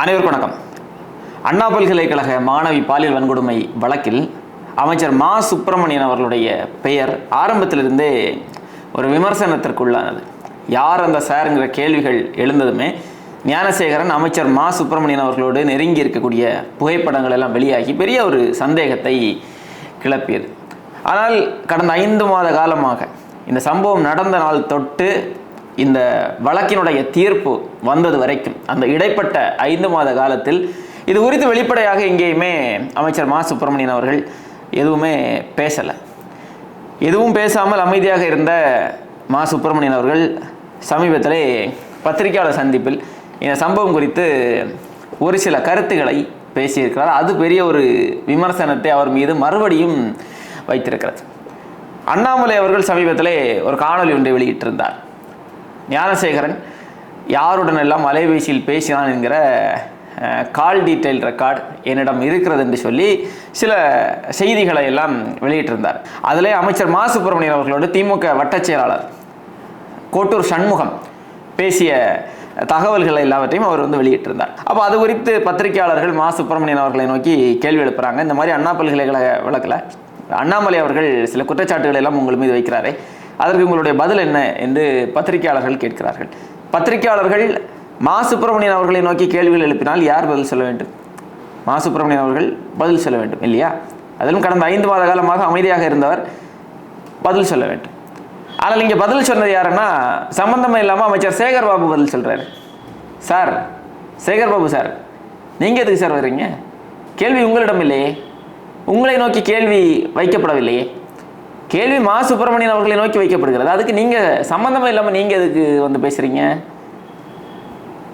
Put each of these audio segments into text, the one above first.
அனைவருக்கும் வணக்கம். அண்ணா பல்கலைக்கழக மாணவி பாலியல் வன்கொடுமை வழக்கில் அமைச்சர் மா. சுப்பிரமணியன் அவர்களுடைய பெயர் ஆரம்பத்திலிருந்தே ஒரு விமர்சனத்திற்குள்ளானது. யார் அந்த சாருங்கிற கேள்விகள் எழுந்ததுமே ஞானசேகரன் அமைச்சர் மா. சுப்பிரமணியன் அவர்களோடு நெருங்கி இருக்கக்கூடிய புகைப்படங்கள் எல்லாம் வெளியாகி பெரிய ஒரு சந்தேகத்தை கிளப்பியது. ஆனால் கடந்த ஐந்து மாத காலமாக இந்த சம்பவம் நடந்த நாள் தொட்டு இந்த வழக்கினுடைய தீர்ப்பு வந்தது வரைக்கும் அந்த இடைப்பட்ட ஐந்து மாத காலத்தில் இது குறித்து வெளிப்படையாக எங்கேயுமே அமைச்சர் மா. சுப்பிரமணியன் அவர்கள் எதுவுமே பேசலை. எதுவும் பேசாமல் அமைதியாக இருந்த மா. சுப்பிரமணியன் அவர்கள் சமீபத்திலே பத்திரிகையாளர் சந்திப்பில் இந்த சம்பவம் குறித்து ஒரு சில கருத்துக்களை பேசியிருக்கிறார். அது பெரிய ஒரு விமர்சனத்தை அவர் மீது மறுபடியும் வைத்திருக்கிறது. அண்ணாமலை அவர்கள் சமீபத்திலே ஒரு காணொலி ஒன்றை வெளியிட்டிருந்தார். ஞானசேகரன் யாருடன் எல்லாம் அலைபேசியில் பேசினான் என்கிற கால் டீட்டெயில் ரெக்கார்ட் என்னிடம் இருக்கிறது என்று சொல்லி சில செய்திகளை எல்லாம் வெளியிட்டிருந்தார். அதிலே அமைச்சர் மா. சுப்பிரமணியன் அவர்களோடு திமுக வட்டச் செயலாளர் கோட்டூர் சண்முகம் பேசிய தகவல்களை எல்லாவற்றையும் அவர் வந்து வெளியிட்டிருந்தார். அப்போ அது குறித்து பத்திரிகையாளர்கள் மா. சுப்பிரமணியன் அவர்களை நோக்கி கேள்வி எழுப்புறாங்க. இந்த மாதிரி அண்ணா பல்கலைக்கழக விளக்கில். அண்ணாமலை அவர்கள் சில குற்றச்சாட்டுகளை எல்லாம் உங்கள் மீது வைக்கிறாரே. அதற்கு உங்களுடைய பதில் என்ன என்று பத்திரிகையாளர்கள் கேட்கிறார்கள். பத்திரிகையாளர்கள் மா சுப்பிரமணியன் அவர்களை நோக்கி கேள்விகள் எழுப்பினால் யார் பதில் சொல்ல வேண்டும்? மா சுப்பிரமணியன் அவர்கள் பதில் சொல்ல வேண்டும் இல்லையா? அதிலும் கடந்த ஐந்து மாத காலமாக அமைதியாக இருந்தவர் பதில் சொல்ல வேண்டும். ஆனால் இங்கே பதில் சொன்னது யாருன்னா சம்பந்தமே இல்லாமல் அமைச்சர் சேகர் பாபு பதில் சொல்கிறாரு சார் சேகர் பாபு சார் நீங்கள் எதுக்கு சார் வர்றீங்க? கேள்வி உங்களிடம் இல்லையே. உங்களை நோக்கி கேள்வி வைக்கப்படவில்லையே. கேள்வி மா சுப்பிரமணியன் அவர்களை நோக்கி வைக்கப்படுகிறது. அதுக்கு நீங்கள் சம்மந்தமே இல்லாமல் நீங்கள் எதுக்கு வந்து பேசுகிறீங்க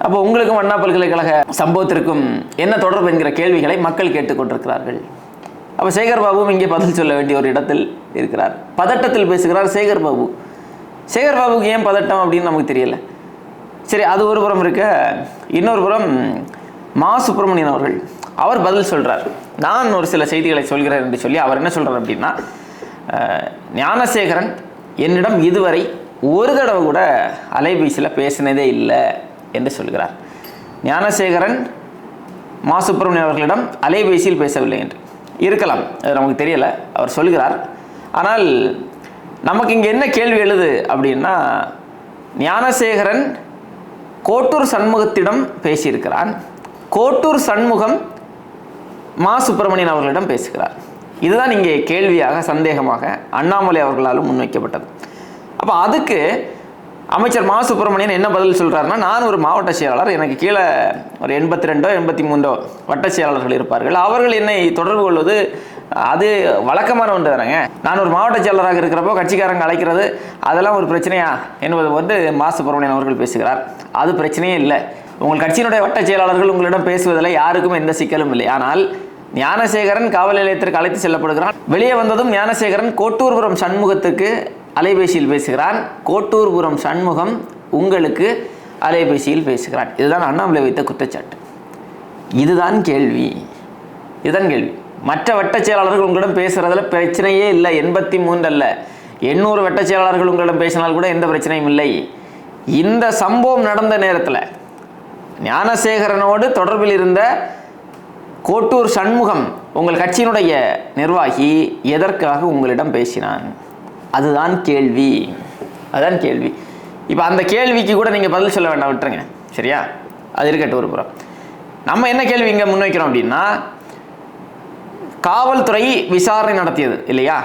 அப்போ உங்களுக்கும் அண்ணா பல்கலைக்கழக சம்பவத்திற்கும் என்ன தொடர்பு என்கிற கேள்விகளை மக்கள் கேட்டுக்கொண்டிருக்கிறார்கள் அப்போ சேகர் பாபுவும் இங்கே பதில் சொல்ல வேண்டிய ஒரு இடத்தில் இருக்கிறார். பதட்டத்தில் பேசுகிறார் சேகர் பாபு. சேகர் பாபுக்கு ஏன் பதட்டம் அப்படின்னு நமக்கு தெரியல. சரி அது ஒரு புறம் இருக்க. இன்னொரு புறம் மா சுப்பிரமணியன் அவர்கள் அவர் பதில் சொல்கிறார் நான் ஒரு சில செய்திகளை சொல்கிறேன் என்று சொல்லி அவர் என்ன சொல்கிறார் அப்படின்னா ஞானசேகரன் என்னிடம் இதுவரை ஒரு தடவை கூட அலைபேசியில் பேசினதே இல்லை என்று சொல்கிறார். ஞானசேகரன் மா சுப்பிரமணியன் அவர்களிடம் அலைபேசியில் பேசவில்லை என்று. இருக்கலாம் அது நமக்கு தெரியலை அவர் சொல்கிறார். ஆனால் நமக்கு இங்கே என்ன கேள்வி எழுது அப்படின்னா ஞானசேகரன் கோட்டூர் சண்முகத்திடம் பேசியிருக்கிறான். கோட்டூர் சண்முகம் மா சுப்பிரமணியன் அவர்களிடம் பேசுகிறார். இதுதான் இங்கே கேள்வியாக சந்தேகமாக அண்ணாமலை அவர்களாலும் முன்வைக்கப்பட்டது. அப்போ அதுக்கு அமைச்சர் மா. சுப்பிரமணியன் என்ன பதில் சொல்கிறாருன்னா நான் ஒரு மாவட்ட செயலாளர் எனக்கு கீழே ஒரு எண்பத்தி ரெண்டோ எண்பத்தி மூன்றோ வட்ட செயலாளர்கள் இருப்பார்கள். அவர்கள் என்னை தொடர்பு கொள்வது அது வழக்கமான ஒன்று தானேங்க. நான் ஒரு மாவட்ட செயலராக இருக்கிறப்போ கட்சிக்காரங்க அழைக்கிறது அதெல்லாம் ஒரு பிரச்சனையா? என்பது வந்து மா. சுப்பிரமணியன் அவர்கள் பேசுகிறார். அது பிரச்சனையே இல்லை. உங்கள் கட்சியினுடைய வட்ட செயலாளர்கள் உங்களிடம் பேசுவதில் யாருக்கும் எந்த சிக்கலும் இல்லை. ஆனால் ஞானசேகரன் காவல் நிலையத்திற்கு அழைத்து செல்லப்படுகிறான். வெளியே வந்ததும் ஞானசேகரன் கோட்டூர்புரம் சண்முகத்துக்கு அலைபேசியில் பேசுகிறான். கோட்டூர்புரம் சண்முகம் உங்களுக்கு அலைபேசியில் பேசுகிறான். இதுதான் அண்ணாமலை வைத்த குற்றச்சாட்டு. இதுதான் கேள்வி. இதுதான் கேள்வி. மற்ற வட்டச் செயலாளர்கள் உங்களிடம் பேசுறதுல பிரச்சனையே இல்லை. எண்பத்தி மூன்று அல்ல. எண்ணூறு வட்டச் செயலாளர்கள் உங்களிடம் பேசினால் கூட எந்த பிரச்சனையும் இல்லை. இந்த சம்பவம் நடந்த நேரத்தில் ஞானசேகரனோடு தொடர்பில் இருந்த கோட்டூர் சண்முகம் உங்கள் கட்சியினுடைய நிர்வாகி எதற்காக உங்களிடம் பேசினான்? அதுதான் கேள்வி. அதுதான் கேள்வி. இப்போ அந்த கேள்விக்கு கூட நீங்கள் பதில் சொல்ல வேண்டாம் விட்டுருங்க. சரியா? அது இருக்கட்டும் ஒரு புறம். நம்ம என்ன கேள்வி இங்கே முன்வைக்கிறோம் அப்படின்னா காவல்துறை விசாரணை நடத்தியது இல்லையா?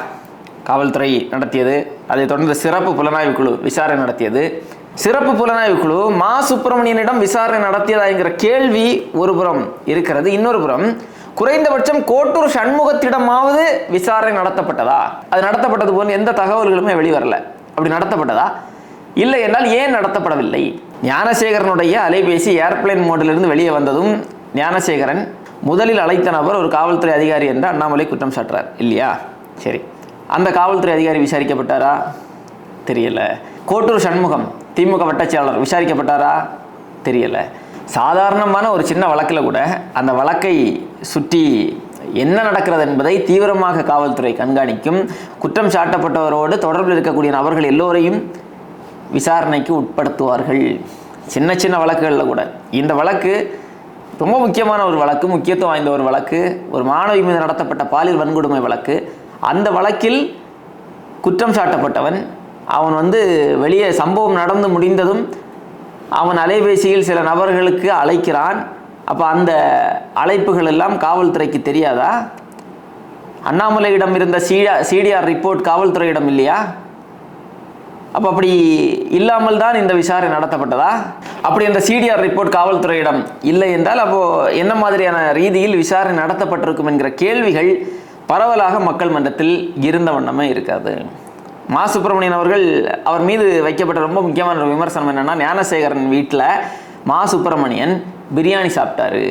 காவல்துறை நடத்தியது அதை தொடர்ந்து சிறப்பு புலனாய்வு குழு விசாரணை நடத்தியது சிறப்பு புலனாய்வு குழு மா சுப்பிரமணியனிடம் விசாரணை நடத்தியதா என்கிற கேள்வி ஒரு புறம் இருக்கிறது. இன்னொரு புறம் குறைந்தபட்சம் கோட்டூர் சண்முகத்திடமாவது விசாரணை நடத்தப்பட்டதா? அது நடத்தப்பட்டது போன்ற எந்த தகவல்களுமே வெளிவரல. அப்படி நடத்தப்பட்டதா? இல்லை என்றால் ஏன் நடத்தப்படவில்லை? ஞானசேகரனுடைய அலைபேசி ஏர்பிளைன் மோடிலிருந்து வெளியே வந்ததும் ஞானசேகரன் முதலில் அழைத்த நபர் ஒரு காவல்துறை அதிகாரி என்று அண்ணாமலை குற்றம் சாட்டுறார். இல்லையா? சரி. அந்த காவல்துறை அதிகாரி விசாரிக்கப்பட்டாரா? தெரியல. கோட்டூர் சண்முகம். திமுக வட்டச் செயலாளர் விசாரிக்கப்பட்டாரா? தெரியலை. சாதாரணமான ஒரு சின்ன வழக்கில் கூட அந்த வழக்கை சுற்றி என்ன நடக்கிறது என்பதை தீவிரமாக காவல்துறை கண்காணிக்கும் குற்றம் சாட்டப்பட்டவரோடு தொடர்பில் இருக்கக்கூடிய நபர்கள் எல்லோரையும் விசாரணைக்கு உட்படுத்துவார்கள். சின்ன சின்ன வழக்குகளில் கூட. இந்த வழக்கு ரொம்ப முக்கியமான ஒரு வழக்கு முக்கியத்துவம் வாய்ந்த ஒரு வழக்கு ஒரு மாணவி மீது நடத்தப்பட்ட பாலியல் வன்கொடுமை வழக்கு. அந்த வழக்கில் குற்றம் சாட்டப்பட்டவன் அவன் வந்து வெளியே சம்பவம் நடந்து முடிந்ததும் அவன் அலைபேசியில் சில நபர்களுக்கு அழைக்கிறான். அப்போ அந்த அழைப்புகள் எல்லாம் காவல்துறைக்கு தெரியாதா? அண்ணாமலையிடம் இருந்த சீடா சிடிஆர் ரிப்போர்ட் காவல்துறையிடம் இல்லையா? அப்போ அப்படி இல்லாமல் தான் இந்த விசாரணை நடத்தப்பட்டதா? அப்படி அந்த சிடிஆர் ரிப்போர்ட் காவல்துறையிடம் இல்லை என்றால் அப்போது என்ன மாதிரியான ரீதியில் விசாரணை நடத்தப்பட்டிருக்கும் என்கிற கேள்விகள் பரவலாக மக்கள் மன்றத்தில் இருந்த வண்ணமே இருக்காது. மா சுப்பிரமணியன் அவர்கள் அவர் மீது வைக்கப்பட்ட ரொம்ப முக்கியமான ஒரு விமர்சனம் என்னென்னா ஞானசேகரன் வீட்டில் மா சுப்பிரமணியன் பிரியாணி சாப்பிட்டாரு.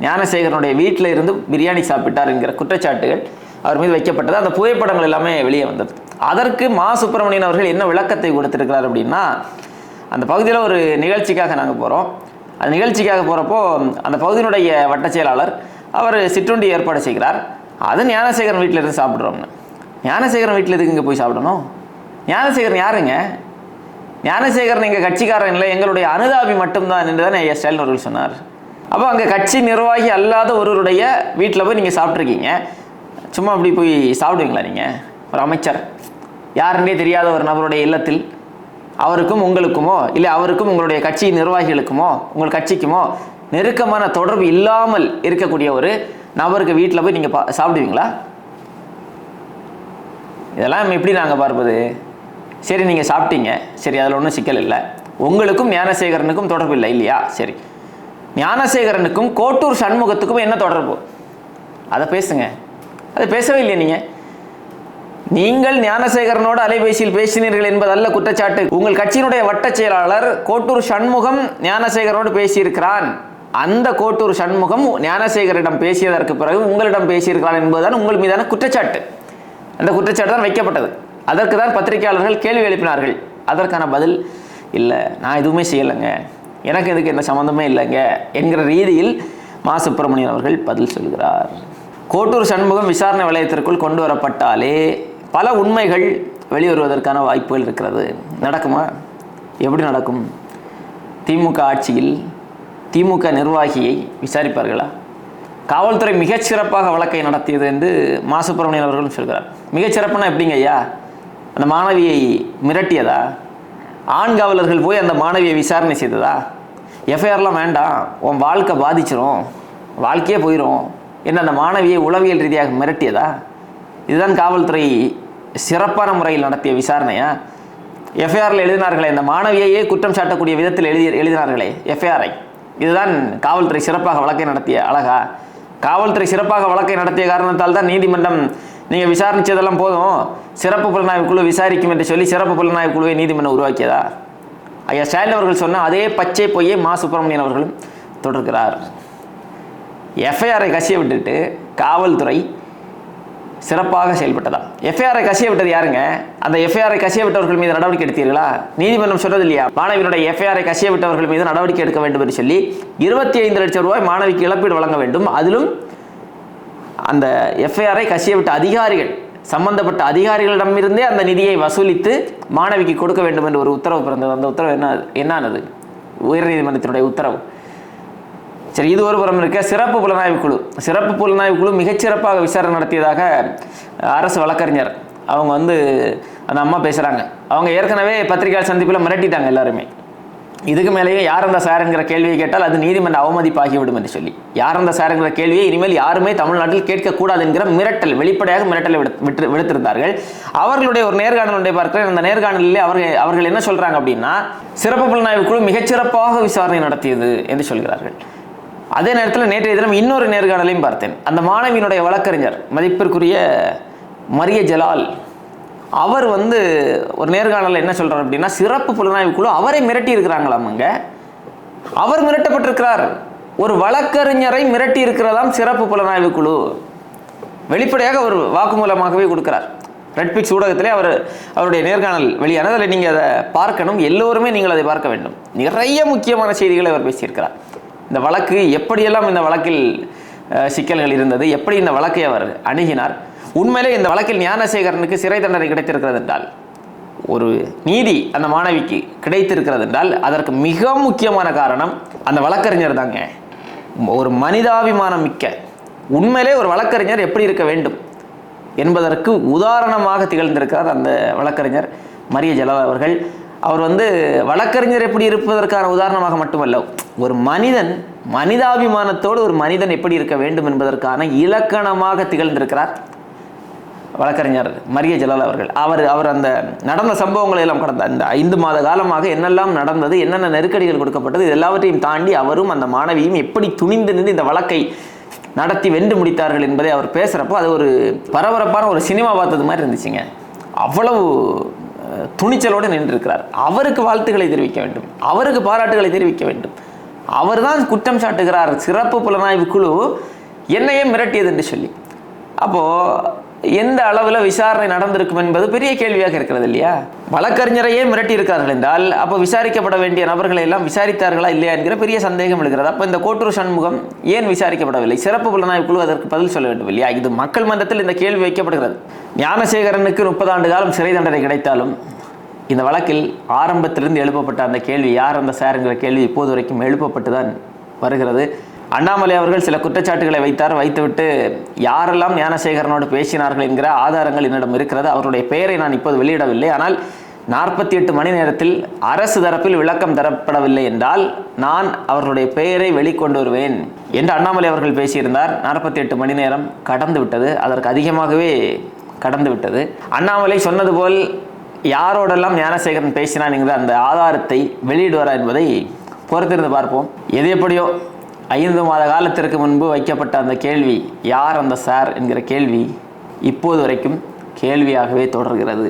ஞானசேகரனுடைய வீட்டில் இருந்து பிரியாணி சாப்பிட்டார் என்கிற குற்றச்சாட்டுகள் அவர் மீது வைக்கப்பட்டது. அந்த புகைப்படங்கள் எல்லாமே வெளியே வந்தது. அதற்கு மா சுப்பிரமணியன் அவர்கள் என்ன விளக்கத்தை கொடுத்துருக்கிறார் அப்படின்னா அந்த பகுதியில் ஒரு நிகழ்ச்சிக்காக நாங்கள் போகிறோம் அந்த நிகழ்ச்சிக்காக போகிறப்போ அந்த பகுதியினுடைய வட்டச் செயலாளர் அவர் சிற்றுண்டி ஏற்பாடு செய்கிறார். அது ஞானசேகரன் வீட்டில் இருந்து சாப்பிட்றோம்னு. ஞானசேகரன் வீட்டில் எதுக்கு இங்கே போய் சாப்பிடணும்? ஞானசேகரன் யாருங்க? ஞானசேகரன் எங்கள் கட்சிக்காரன் இல்லை எங்களுடைய அனுதாபி மட்டும்தான் என்று தான் ஐயா ஸ்டாலின் அவர்கள் சொன்னார். அப்போ அங்கே கட்சி நிர்வாகி அல்லாத ஒருவருடைய வீட்டில் போய் நீங்கள் சாப்பிட்ருக்கீங்க சும்மா அப்படி போய் சாப்பிடுவீங்களா நீங்கள் ஒரு அமைச்சர். யாருன்னே தெரியாத ஒரு நபருடைய இல்லத்தில் அவருக்கும் உங்களுக்குமோ இல்லை அவருக்கும் உங்களுடைய கட்சி நிர்வாகிகளுக்குமோ உங்கள் கட்சிக்குமோ நெருக்கமான தொடர்பு இல்லாமல் இருக்கக்கூடிய ஒரு நபருக்கு வீட்டில் போய் நீங்கள் பா சாப்பிடுவீங்களா? இதெல்லாம் எப்படி நாங்கள் பார்ப்பது? சரி நீங்கள் சாப்பிட்டீங்க. சரி அதில் ஒன்றும் சிக்கல் இல்லை. உங்களுக்கும் ஞானசேகரனுக்கும் தொடர்பு இல்லை இல்லையா? சரி. ஞானசேகரனுக்கும் கோட்டூர் சண்முகத்துக்கும் என்ன தொடர்பு? அதை பேசுங்க. அதை பேசவே இல்லையா நீங்கள் நீங்கள் ஞானசேகரனோடு அலைபேசியில் பேசினீர்கள் என்பதல்ல குற்றச்சாட்டு. உங்கள் கட்சியினுடைய வட்ட செயலாளர் கோட்டூர் சண்முகம் ஞானசேகரனோடு பேசியிருக்கிறான். அந்த கோட்டூர் சண்முகம் ஞானசேகரிடம் பேசியதற்கு பிறகு உங்களிடம் பேசியிருக்கிறான் என்பதுதான் உங்கள் மீதான குற்றச்சாட்டு. அந்த குற்றச்சாட்டு தான் வைக்கப்பட்டது. அதற்கு தான் பத்திரிகையாளர்கள் கேள்வி எழுப்பினார்கள். அதற்கான பதில் இல்லை நான் எதுவுமே செய்யலைங்க. எனக்கு இதுக்கு எந்த சம்மந்தமே இல்லைங்க. என்கிற ரீதியில் மா. சுப்பிரமணியன் அவர்கள் பதில் சொல்கிறார். கோட்டூர் சண்முகம் விசாரணை வளையத்திற்குள் கொண்டு வரப்பட்டாலே பல உண்மைகள் வெளிவருவதற்கான வாய்ப்புகள் இருக்கிறது. நடக்குமா? எப்படி நடக்கும்? திமுக ஆட்சியில் திமுக நிர்வாகியை விசாரிப்பார்களா? காவல்துறை மிகச்சிறப்பாக வழக்கை நடத்தியது என்று மா சுப்பிரமணியன் அவர்களும் சொல்கிறார். மிகச்சிறப்புனா எப்படிங்க ஐயா? அந்த மாணவியை மிரட்டியதா? ஆண் காவலர்கள் போய் அந்த மாணவியை விசாரணை செய்ததா? எஃப்ஐஆர்லாம் வேண்டாம். உன் வாழ்க்கை பாதிச்சிரும். வாழ்க்கையே போயிடும் என்ன அந்த மாணவியை உளவியல் ரீதியாக மிரட்டியதா? இதுதான் காவல்துறை சிறப்பான முறையில் நடத்திய விசாரணையா? எஃப்ஐஆரில் எழுதினார்களே இந்த மாணவியையே குற்றம் சாட்டக்கூடிய விதத்தில் எழுதி எழுதினார்களே எஃப்ஐஆரை. இதுதான் காவல்துறை சிறப்பாக வழக்கை நடத்திய அழகா? காவல்துறை சிறப்பாக வழக்கை நடத்திய காரணத்தால் தான் நீதிமன்றம் நீங்கள் விசாரிச்சதெல்லாம் போதும். சிறப்பு புலனாய்வு குழு விசாரிக்கும் என்று சொல்லி சிறப்பு புலனாய்வு குழுவை நீதிமன்றம் உருவாக்கியதா? ஐயா ஸ்டாலின் அவர்கள் சொன்ன அதே பச்சை பொய்யை மா சுப்பிரமணியன் அவர்களும் தொடர்கிறார். எஃப்ஐஆரை கசிய விட்டுட்டு காவல்துறை சிறப்பாக செயல்பட்டதா? எஃப்ஐஆரை கசிய விட்டது யாருங்க? அந்த எஃப்ஐஆரை கசிய விட்டவர்கள் மீது நடவடிக்கை எடுத்தீர்களா? நீதிமன்றம் சொல்றது இல்லையா மாணவியினுடைய எஃப்ஐஆரை கசிய விட்டவர்கள் மீது நடவடிக்கை எடுக்க வேண்டும் என்று சொல்லி இருபத்தி ஐந்து லட்சம் ரூபாய் மாணவிக்கு இழப்பீடு வழங்க வேண்டும். அதிலும் அந்த எஃப்ஐஆரை கசிய விட்ட அதிகாரிகள் சம்பந்தப்பட்ட அதிகாரிகளிடமிருந்தே அந்த நிதியை வசூலித்து மாணவிக்கு கொடுக்க வேண்டும் என்று ஒரு உத்தரவு பிறந்தது. அந்த உத்தரவு என்ன என்னானது? உயர்நீதிமன்றத்தினுடைய உத்தரவு. சரி இது ஒரு புறம் இருக்க. சிறப்பு புலனாய்வு குழு. சிறப்பு புலனாய்வு குழு மிகச்சிறப்பாக விசாரணை நடத்தியதாக அரசு வழக்கறிஞர் அவங்க வந்து அந்த அம்மா பேசுகிறாங்க அவங்க ஏற்கனவே பத்திரிகையாளர் சந்திப்பில் மிரட்டிட்டாங்க எல்லாருமே. இதுக்கு மேலேயே யார் அந்த சாருங்கிற கேள்வியை கேட்டால் அது நீதிமன்ற அவமதிப்பாகிவிடும் என்று சொல்லி. யார் அந்த சாருங்கிற கேள்வியை இனிமேல் யாருமே தமிழ்நாட்டில் கேட்கக்கூடாது என்கிற மிரட்டல் வெளிப்படையாக மிரட்டலை விட்டு விடுத்திருந்தார்கள். அவர்களுடைய ஒரு நேர்காணல் ஒன்றை பார்க்கிறேன். அந்த நேர்காணலிலே அவர்கள் அவர்கள் என்ன சொல்கிறாங்க அப்படின்னா சிறப்பு புலனாய்வு குழு மிகச்சிறப்பாக விசாரணை நடத்தியது என்று சொல்கிறார்கள். அதே நேரத்தில் நேற்றைய தினம் இன்னொரு நேர்காணலையும் பார்த்தேன். அந்த மாணவியினுடைய வழக்கறிஞர் மதிப்பிற்குரிய மரிய ஜலால் அவர் வந்து ஒரு நேர்காணலில் என்ன சொல்கிறார் அப்படின்னா சிறப்பு புலனாய்வு குழு அவரை மிரட்டி அங்கே. அவர் மிரட்டப்பட்டிருக்கிறார். ஒரு வழக்கறிஞரை மிரட்டி இருக்கிறதாம் சிறப்பு புலனாய்வு குழு. வெளிப்படையாக ஒரு வாக்குமூலமாகவே கொடுக்கிறார். ரெட் பிக்ஸ் ஊடகத்திலே அவர் அவருடைய நேர்காணல் வெளியானது. அதில் நீங்கள் அதை பார்க்கணும். எல்லோருமே நீங்கள் அதை பார்க்க வேண்டும். நிறைய முக்கியமான செய்திகளை அவர் பேசியிருக்கிறார். இந்த வழக்கு எப்படியெல்லாம் இந்த வழக்கில் சிக்கல்கள் இருந்தது எப்படி இந்த வழக்கை அவர் அணுகினார்? உண்மையிலே இந்த வழக்கில் ஞானசேகரனுக்கு சிறை தண்டனை கிடைத்திருக்கிறது என்றால் ஒரு நீதி அந்த மாணவிக்கு கிடைத்திருக்கிறது என்றால் அதற்கு மிக முக்கியமான காரணம் அந்த வழக்கறிஞர் தாங்க. ஒரு மனிதாபிமானம் மிக்க உண்மையிலே ஒரு வழக்கறிஞர் எப்படி இருக்க வேண்டும் என்பதற்கு உதாரணமாக திகழ்ந்திருக்கிறார் அந்த வழக்கறிஞர் மரிய ஜலா அவர்கள். அவர் வந்து வழக்கறிஞர் எப்படி இருப்பதற்கான உதாரணமாக மட்டுமல்ல ஒரு மனிதன் மனிதாபிமானத்தோடு ஒரு மனிதன் எப்படி இருக்க வேண்டும் என்பதற்கான இலக்கணமாக திகழ்ந்திருக்கிறார் வழக்கறிஞர் மரிய ஜலால் அவர்கள். அவர் அவர் அந்த நடந்த சம்பவங்களை எல்லாம் கடந்த அந்த ஐந்து மாத காலமாக என்னெல்லாம் நடந்தது என்னென்ன நெருக்கடிகள் கொடுக்கப்பட்டது இது எல்லாவற்றையும் தாண்டி அவரும் அந்த மாணவியும் எப்படி துணிந்து நின்று இந்த வழக்கை நடத்தி வென்று முடித்தார்கள் என்பதை அவர் பேசுகிறப்போ அது ஒரு பரபரப்பான ஒரு சினிமா பார்த்தது மாதிரி இருந்துச்சுங்க. அவ்வளவு துணிச்சலோடு நின்றிருக்கிறார். அவருக்கு வாழ்த்துக்களை தெரிவிக்க வேண்டும். அவருக்கு பாராட்டுகளை தெரிவிக்க வேண்டும். அவர்தான் குற்றம் சாட்டுகிறார். சிறப்பு புலனாய்வு குழு என்னையே மிரட்டியது என்று சொல்லி. அப்போ எந்த அளவில் விசாரணை நடந்திருக்கும் என்பது பெரிய கேள்வியாக இருக்கிறது இல்லையா? வழக்கறிஞரையே மிரட்டி இருக்கார்கள் என்றால் அப்போ விசாரிக்கப்பட வேண்டிய நபர்களை எல்லாம் விசாரித்தார்களா இல்லையா என்கிற பெரிய சந்தேகம் எழுகிறது. அப்போ இந்த கோட்டூர் சண்முகம் ஏன் விசாரிக்கப்படவில்லை? சிறப்பு புலனாய்வு குழு அதற்கு பதில் சொல்ல வேண்டும் இல்லையா? இது மக்கள் மன்றத்தில் இந்த கேள்வி வைக்கப்படுகிறது. ஞானசேகரனுக்கு முப்பது ஆண்டு காலம் சிறை தண்டனை கிடைத்தாலும் இந்த வழக்கில் ஆரம்பத்திலிருந்து எழுப்பப்பட்ட அந்த கேள்வி யார் அந்த சார் என்கிற கேள்வி இப்போது வரைக்கும் எழுப்பப்பட்டு தான் வருகிறது. அண்ணாமலை அவர்கள் சில குற்றச்சாட்டுகளை வைத்தார். வைத்துவிட்டு யாரெல்லாம் ஞானசேகரனோடு பேசினார்கள் என்கிற ஆதாரங்கள் என்னிடம் இருக்கிறது. அவருடைய பெயரை நான் இப்போது வெளியிடவில்லை. ஆனால் நாற்பத்தி எட்டு மணி நேரத்தில் அரசு தரப்பில் விளக்கம் தரப்படவில்லை என்றால் நான் அவர்களுடைய பெயரை வெளிக்கொண்டு வருவேன் என்று அண்ணாமலை அவர்கள் பேசியிருந்தார். நாற்பத்தி எட்டு மணி நேரம் கடந்து விட்டது. அதற்கு அதிகமாகவே கடந்து விட்டது. அண்ணாமலை சொன்னது போல் யாரோடெல்லாம் ஞானசேகரன் பேசினான் என்கிற அந்த ஆதாரத்தை வெளியிடுவாரா என்பதை பொறுத்திருந்து பார்ப்போம். எது எப்படியோ ஐந்து மாத காலத்திற்கு முன்பு வைக்கப்பட்ட அந்த கேள்வி யார் அந்த சார் என்கிற கேள்வி இப்போது வரைக்கும் கேள்வியாகவே தொடர்கிறது.